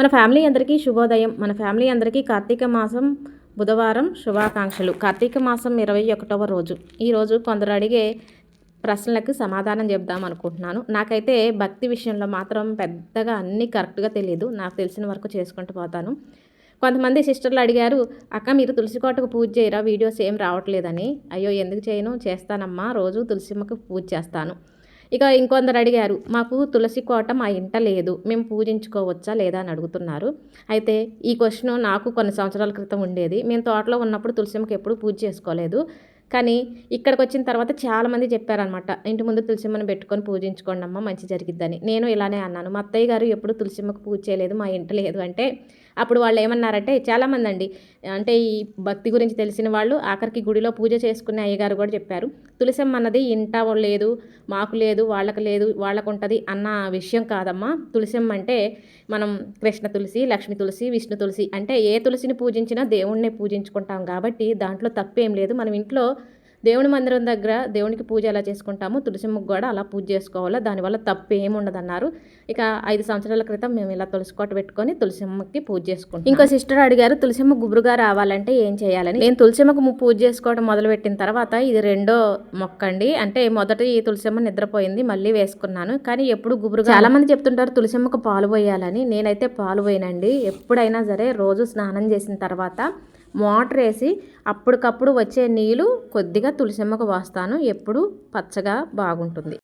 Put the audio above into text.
మన ఫ్యామిలీ అందరికీ శుభోదయం. మన ఫ్యామిలీ అందరికీ కార్తీక మాసం బుధవారం శుభాకాంక్షలు. కార్తీక మాసం ఇరవై ఒకటవ రోజు. ఈరోజు కొందరు అడిగే ప్రశ్నలకు సమాధానం చెప్దాం అనుకుంటున్నాను. నాకైతే భక్తి విషయంలో మాత్రం పెద్దగా అన్నీ కరెక్ట్గా తెలియదు నాకు తెలిసిన వరకు చేసుకుంటూ పోతాను. కొంతమంది సిస్టర్లు అడిగారు అక్క మీరు తులసి కోటకు పూజ చేయరా? వీడియోస్ ఏం రావట్లేదని. అయ్యో ఎందుకు చేయను? చేస్తానమ్మా రోజు తులసిమ్మకు పూజ చేస్తాను. ఇక ఇంకొందరు అడిగారు మాకు తులసి కోట మా ఇంట లేదు మేము పూజించుకోవచ్చా లేదా? అని అడుగుతున్నారు. అయితే ఈ క్వశ్చన్ నాకు కొన్ని సంవత్సరాల క్రితం ఉండేది. మేము తోటలో ఉన్నప్పుడు తులసిమ్మకి ఎప్పుడు పూజ చేసుకోలేదు. కానీ ఇక్కడికి వచ్చిన తర్వాత చాలామంది చెప్పారనమాట ఇంటి ముందు తులసిమ్మని పెట్టుకొని పూజించుకోండి అమ్మ మంచి జరిగిద్దని. నేను ఇలానే అన్నాను మా అత్తయ్య గారు ఎప్పుడు తులసిమ్మకు పూజ చేయలేదు మా ఇంట లేదు. అంటే అప్పుడు వాళ్ళు ఏమన్నారంటే చాలామంది అండి అంటే ఈ భక్తి గురించి తెలిసిన వాళ్ళు ఆఖరికి గుడిలో పూజ చేసుకునే అయ్యగారు కూడా చెప్పారు తులసమ్మ అన్నది ఇంట లేదు మాకు లేదు వాళ్ళకు లేదు వాళ్ళకు ఉంటుంది అన్న విషయం కాదమ్మా. తులసమ్మ అంటే మనం కృష్ణ తులసి లక్ష్మి తులసి విష్ణు తులసి అంటే ఏ తులసిని పూజించినా దేవుణ్ణి పూజించుకుంటాం కాబట్టి దాంట్లో తప్పేం లేదు మనం ఇంట్లో దేవుని మందిరం దగ్గర దేవునికి పూజ ఎలా చేసుకుంటామో తులసిమ్మకు కూడా అలా పూజ చేసుకోవాలా? దానివల్ల తప్పు ఏముండదన్నారు ఇక ఐదు సంవత్సరాల క్రితం మేము ఇలా తులసి కోట పెట్టుకొని తులసిమ్మకి పూజ చేసుకుంటాం ఇంకో సిస్టర్ అడిగారు తులసిమ్మ గుబురుగా రావాలంటే ఏం చేయాలని? నేను తులసిమ్మకు పూజ చేసుకోవడం మొదలుపెట్టిన తర్వాత ఇది రెండో మొక్క అండి అంటే మొదట ఈ తులసిమ్మ నిద్రపోయింది మళ్ళీ వేసుకున్నాను. కానీ ఎప్పుడు గుబురుగా చాలా మంది చెప్తుంటారు తులసిమ్మకు పాలు పోయాలని. నేనైతే పాలు పోయినండి. ఎప్పుడైనా సరే రోజు స్నానం చేసిన తర్వాత మోటార్ వేసి అప్పటికప్పుడు వచ్చే నీళ్ళు కొద్దిగా తులసిమ్మకు వాస్తాను. ఎప్పుడు పచ్చగా బాగుంటుంది.